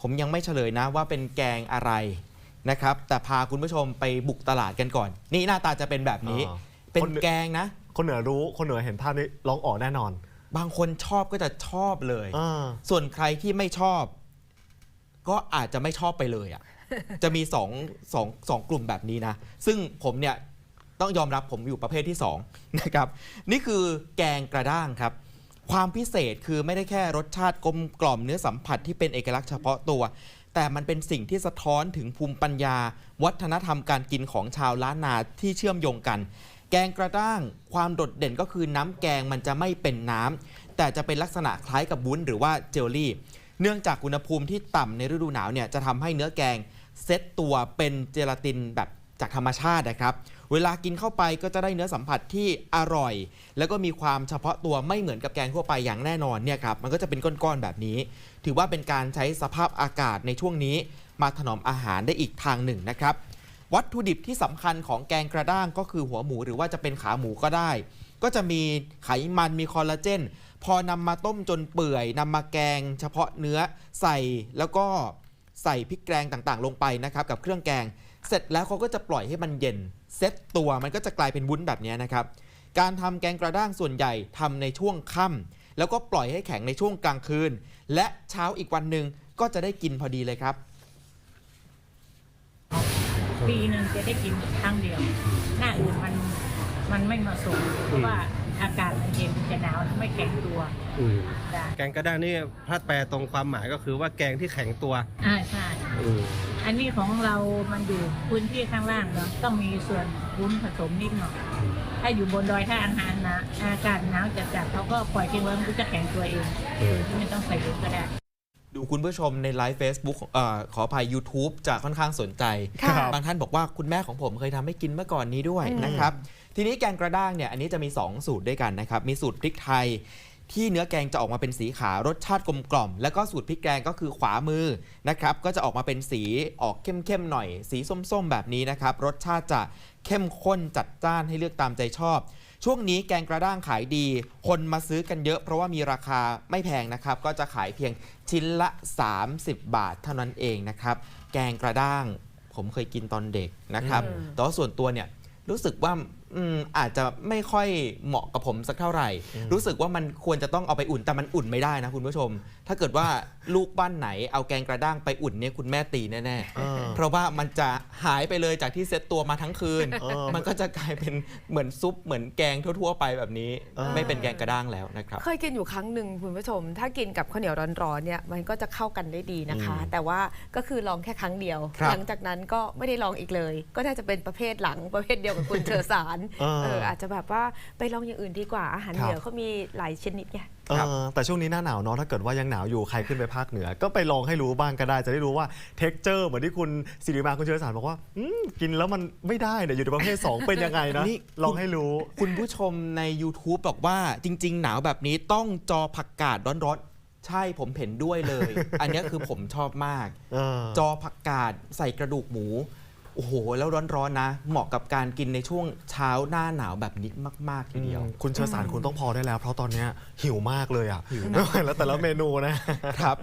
ผมยังไม่เฉลยนะว่าเป็นแกงอะไรนะครับ แต่พาคุณผู้ชมไปบุกตลาดกันก่อน นี่หน้าตาจะเป็นแบบนี้ อ๋อ เป็นคนแกงนะ คนเหนือรู้คนเหนือเห็นภาพนี้ร้องอ๋อแน่นอนบางคนชอบก็จะชอบเลย อ่าส่วนใครที่ไม่ชอบ ก็อาจจะไม่ชอบไปเลยอะ จะมีสองสองสองกลุ่มแบบนี้นะ ซึ่งผมเนี่ยต้องยอมรับผมอยู่ประเภทที่สองนะครับ นี่คือแกงกระด้างครับ ความพิเศษคือไม่ได้แค่รสชาติกลมกล่อมเนื้อสัมผัสที่เป็นเอกลักษณ์เฉพาะตัว แต่มันเป็นสิ่งที่สะท้อนถึงภูมิปัญญา วัฒนธรรมการกินของชาวล้านนาที่เชื่อมโยงกัน แกงกระด้างความโดดเด่นก็คือน้ำแกงมันจะไม่เป็นน้ำแต่จะเป็นลักษณะคล้ายกับวุ้นหรือว่าเจลลี่ เนื่องจากอุณหภูมิที่ต่ำในฤดูหนาวเนี่ยจะทำให้เนื้อแกงเซตตัวเป็นเจลาตินแบบ จากธรรมชาตินะครับ เวลากินเข้าไปก็จะได้เนื้อสัมผัสที่อร่อย แล้วก็มีความเฉพาะตัวไม่เหมือนกับแกงทั่วไปอย่างแน่นอนเนี่ยครับมันก็จะเป็นก้อนๆแบบนี้ ถือว่าเป็นการใช้สภาพอากาศในช่วงนี้ มาถนอมอาหารได้อีกทางหนึ่งนะครับ วัตถุดิบที่สำคัญของแกงกระด้างก็คือหัวหมูหรือว่าจะเป็นขาหมูก็ได้ ก็จะมีไขมันมีคอลลาเจนพอนำมาต้มจนเปื่อยนำมาแกง เฉพาะเนื้อใส่แล้วก็ใส่พริกแกงต่างๆ ลงไปนะครับกับเครื่องแกง เสร็จแล้วเขาก็จะปล่อยให้มันเย็น เซตตัวมันก็จะกลายเป็นวุ้นแบบนี้นะครับ การทำแกงกระด้างส่วนใหญ่ทำในช่วงค่ำแล้วก็ปล่อยให้แข็งในช่วงกลางคืน และเช้าอีกวันหนึ่งก็จะได้กินพอดีเลยครับ ปีหนึ่งจะได้กินครั้งเดียว หน้าอื่นมันมันไม่เหมาะสมเพราะว่าอากาศมันเย็นมันจะหนาวไม่แข็งตัวอืมจ้ะแกงกระด้างนี่ถ้าแปลตรงความหมายก็คือว่าแกงที่แข็งตัวอ่าใช่ อืมอันนี้ของเรามันอยู่พื้นที่ข้างล่างเนาะต้องมีส่วนวุ้นผสมนิดหน่อย ถ้าอยู่บนดอยถ้าอาหารนะอากาศหนาวจัดๆเขาก็ปล่อยทิ้งไว้มันก็จะแข็งตัวเองโดยที่ไม่ต้องใส่วุ้นก็ได้ ดูคุณผู้ชมในไลฟ์ Facebook เอ่อขออภัย YouTube จะค่อนข้างสนใจค่ะบางท่านบอกว่าคุณแม่ของผมเคยทำให้กินเมื่อก่อนนี้ด้วยอืมนะครับ ทีนี้แกงกระด้างเนี่ยอันนี้จะมี 2 สูตรด้วยกันนะครับ มีสูตรพริกไทย ที่เนื้อแกงจะออกมาเป็นสีขาวรสชาติกลมกล่อม แล้วก็สูตรพริกแกงก็คือขวามือนะครับ ก็จะออกมาเป็นสีออกเข้มๆหน่อย สีส้มๆ แบบนี้นะครับ รสชาติจะเข้มข้นจัดจ้านให้เลือกตามใจชอบ ช่วงนี้แกงกระด้างขายดี คนมาซื้อกันเยอะเพราะว่ามีราคาไม่แพงนะครับ ก็จะขายเพียงชิ้นละ 30 บาทเท่านั้นเองนะครับ แกงกระด้างผมเคยกินตอนเด็กนะครับอืมแต่ว่าส่วนตัวเนี่ยรู้สึกว่า อืมอาจจะไม่ค่อยเหมาะกับผมสักเท่าไหร่ รู้สึกว่ามันควรจะต้องเอาไปอุ่นแต่มันอุ่นไม่ได้นะคุณผู้ชม ถ้าเกิดว่าลูกบ้านไหนเอาแกงกระด้างไปอุ่นเนี่ยคุณแม่ตีแน่เออๆเพราะว่ามันจะหายไปเลยจากที่เซตตัวมาทั้งคืนเออมันก็จะกลายเป็นเหมือนซุปเหมือนแกงทั่ว ๆ ไปแบบนี้เออไม่เป็นแกงกระด้างแล้วนะครับเคยกินอยู่ครั้งหนึ่งคุณผู้ชม ถ้ากินกับข้าวเหนียวร้อนๆเนี่ยมันก็จะเข้ากันได้ดีนะคะอืมแต่ว่าก็คือลองแค่ครั้งเดียวครับหลังจากนั้นก็ไม่ได้ลองอีกเลย ก็น่าจะเป็นประเภทหลังประเภทเดียวกับคุณเชอสารเออ เอออาจจะแบบว่าไปลองอย่างอื่นดีกว่าอาหารครับเหนือเขามีหลายชนิดไง เออแต่ช่วงนี้หน้าหนาวเนาะถ้าเกิดว่ายังหนาวอยู่ใครขึ้นไปภาคเหนือ ก็ไปลองให้รู้บ้างก็ได้จะได้รู้ว่าเท็กเจอร์เหมือนที่คุณสิริมาคุณเชื้อสารบอกว่าอืมกินแล้วมันไม่ได้เนี่ยอยู่ในประเภท 2 เป็นยังไงนะนี่ ลองให้รู้ คุณผู้ชมใน YouTube บอกว่าจริง ๆ หนาวแบบนี้ต้องจอผักกาดร้อนๆ ใช่ผมเห็นด้วยเลย อันเนี้ยคือผมชอบมาก เออ จอผักกาดใส่กระดูกหมู โอ้โห แล้วร้อนๆนะ เหมาะกับการกินในช่วงเช้าหน้าหนาวแบบนี้มาก ๆ ทีเดียว คุณเชื้อสารคุณต้องพอได้แล้ว เพราะตอนเนี้ยหิวมากเลยอะหิวไม่ไหวแล้วแต่ละเมนูนะ ครับ